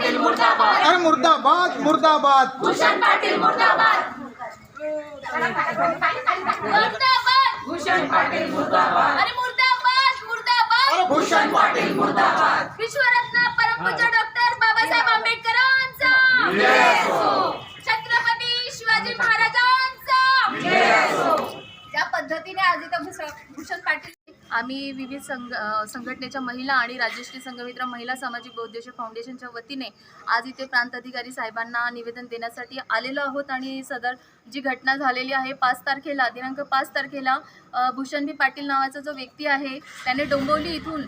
पाटील मुर्दाबाद. अरे मुर्दाबाद मुर्दाबाद. भूषण पाटील मुर्दाबाद. मुर्दाबाद. भूषण पाटील मुर्दाबाद. अरे मुर्दाबाद मुर्दाबाद. अरे भूषण पाटील मुर्दाबाद. विश्वरत्न परमपूज्य डॉक्टर बाबासाहेब आंबेडकरांचा. छत्रपती शिवाजी महाराजांचा. ज्या पद्धतीने आज इथं भूष- भूषण पाटील आम्ही विविध संघ संघटनेच्या महिला आणि राजश्री संघमित्र महिला सामाजिक बौद्धिक फाउंडेशनच्या वतीने आज इथे प्रांत अधिकारी साहेबांना निवेदन देण्यासाठी आलेलो आहोत आणि सदर जी घटना झालेली आहे पाच तारखेला दिनांक पाच तारखेला भूषणबी पाटील नावाचा जो व्यक्ती आहे त्याने डोंबिवली इथून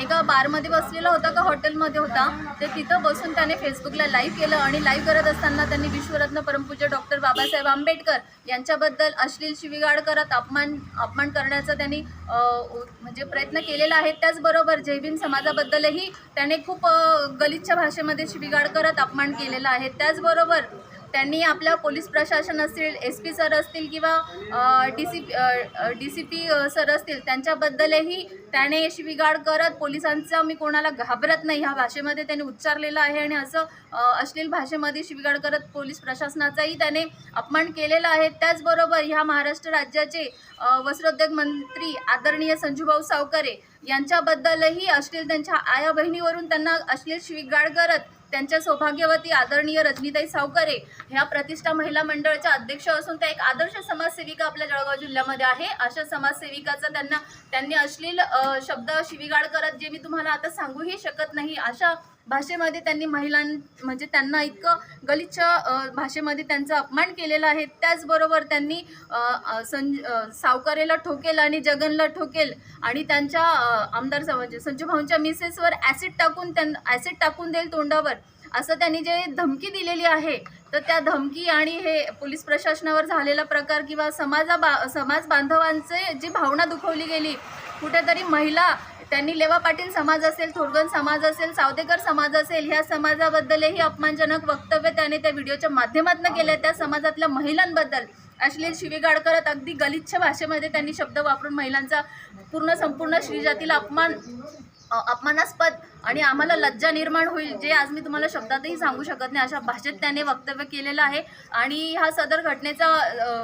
एका बारमध्ये बसलेला होता का हॉटेलमध्ये होता ते तिथं बसून त्याने फेसबुकला लाईव्ह केलं आणि लाईव्ह करत असताना त्यांनी विश्वरत्न परमपूज्य डॉक्टर बाबासाहेब आंबेडकर यांच्याबद्दल अश्लील शिवीगाळ करत अपमान अपमान करण्याचा त्यांनी म्हणजे प्रयत्न केलेला आहे. त्याचबरोबर जैविन समाजाबद्दलही त्याने खूप गलिच्छ भाषेमध्ये शिवीगाळ करत अपमान केलेला आहे. त्याचबरोबर त्यांनी आपल्या पोलीस प्रशासन असतील एस पी सर असतील किंवा D C D C P sir असतील त्यांच्याबद्दलही त्याने शिवीगाळ करत पोलिसांचा मी कोणाला घाबरत नाही ह्या भाषेमध्ये त्याने उच्चारलेलं आहे आणि असं अश्लील भाषेमध्ये शिवीगाळ करत पोलीस प्रशासनाचाही त्याने अपमान केलेला आहे. त्याचबरोबर ह्या महाराष्ट्र राज्याचे वस्त्रोद्योग मंत्री आदरणीय संजूभाऊ सावकारे यांच्याबद्दलही अश्लील त्यांच्या आया बहिणीवरून त्यांना अश्लील शिवीगाळ करत त्यांच्या सौभाग्यवती आदरणीय रजनीताई सावकारे ह्या प्रतिष्ठा महिला मंडळाच्या अध्यक्ष असून त्या एक आदर्श समाजसेविका आपल्या जळगाव जिल्ह्यामध्ये आहे. अशा समाजसेविकाचा त्यांना त्यांनी अश्लील शब्द शिवीगाळ करत जे मी तुम्हाला आता सांगूही शकत नाही अशा भाषेमध्ये त्यांनी महिलां म्हणजे त्यांना इतकं गलिच्छ भाषेमध्ये त्यांचा अपमान केलेला आहे. त्याचबरोबर त्यांनी संज सावकारेला ठोकेल आणि जगनला ठोकेल आणि त्यांच्या आमदार म्हणजे संजूभाऊंच्या मिसेसवर ॲसिड टाकून त्यां ॲसिड टाकून देईल तोंडावर. असं त्यांनी जे धमकी दिलेली आहे तर त्या धमकी आणि हे पोलीस प्रशासनावर झालेला प्रकार किंवा समाजा बा समाज बांधवांचे जी भावना दुखवली गेली कुठेतरी महिला त्यांनी लेवा पाटील समाज असेल थोरगन समाज असेल सावदेकर समाज असेल ह्या समाजाबद्दलही अपमानजनक वक्तव्य त्याने त्या व्हिडिओच्या माध्यमातून केले त्या समाजातल्या महिलांबद्दल अश्लील शिवीगाड करत अगदी गलिच्छ भाषेमध्ये त्यांनी शब्द वापरून महिलांचा पूर्ण संपूर्ण श्रीजातीला अपमान अपमानास्पद आणि आम्हाला लज्जा निर्माण होईल जे आज मी तुम्हाला शब्दातही सांगू शकत नाही अशा भाषेत त्याने वक्तव्य केलेलं आहे. आणि ह्या सदर घटनेचा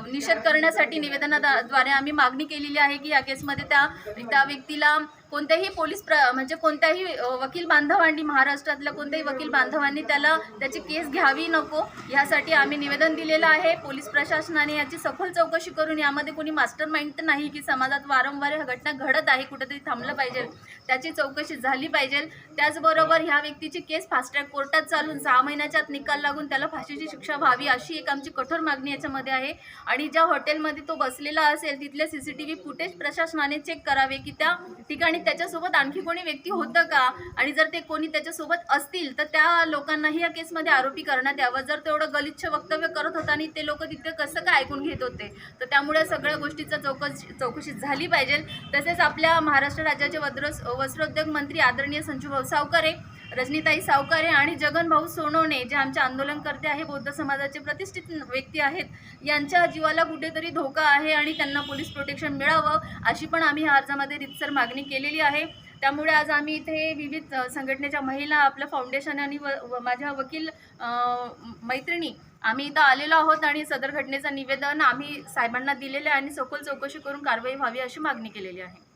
निषेध करण्यासाठी निवेदनाद्वारे आम्ही मागणी केलेली आहे की या केसमध्ये त्या त्या व्यक्तीला कोणत्याही पोलीस प्र म्हणजे कोणत्याही वकील बांधवांनी महाराष्ट्रातल्या कोणत्याही वकील बांधवांनी त्याला त्याची केस घ्यावी नको यासाठी आम्ही निवेदन दिलेलं आहे. पोलीस प्रशासनाने याची सखोल चौकशी करून यामध्ये कोणी मास्टर माइंड तर नाही की समाजात वारंवार ह्या घटना घडत आहे कुठेतरी थांबलं पाहिजे त्याची चौकशी झाली पाहिजे. त्याचबरोबर ह्या व्यक्तीची केस फास्ट ट्रॅक कोर्टात चालून सहा महिन्याच्या आत निकाल लागून त्याला फाशीची शिक्षा व्हावी अशी एक आमची कठोर मागणी याच्यामध्ये आहे. आणि ज्या हॉटेलमध्ये तो बसलेला असेल तिथले C C T V footage प्रशासनाने चेक करावे की त्या ठिकाणी त्याच्यासोबत आणखी कोणी व्यक्ती होतं का? आणि जर ते कोणी त्याच्यासोबत असतील तर त्या लोकांनाही या केसमध्ये आरोपी करण्यात यावं. जर तेवढं गलिच्छ वक्तव्य करत होता आणि ते लोक तिथे कसं काय ऐकून घेत होते? तर त्यामुळे सगळ्या गोष्टीचा चौकशी चौकशी झाली पाहिजे. तसेच आपल्या महाराष्ट्र राज्याचे वद्र वस्त्रोद्योग मंत्री आदरणीय संजूभाऊ सावकारे रजनीताई सावकारे आणि जगनभाऊ सोनवणे जे आमचे आंदोलनकर्ते आहे बौद्ध समाजाचे प्रतिष्ठित व्यक्ती आहेत यांच्या जीवाला कुठेतरी धोका आहे आणि त्यांना पोलीस प्रोटेक्शन मिळावं अशी पण आम्ही या अर्जामध्ये रितसर मागणी केली केलेली आहे. त्यामुळे आज आम्ही इथे विविध संघटनेच्या महिला आपलं फाउंडेशन आणि व माझ्या वकील मैत्रिणी आम्ही इथं आलेलो आहोत आणि सदर घटनेचं निवेदन आम्ही साहेबांना दिलेलं आहे आणि सखोल चौकशी करून कारवाई व्हावी अशी मागणी केलेली आहे.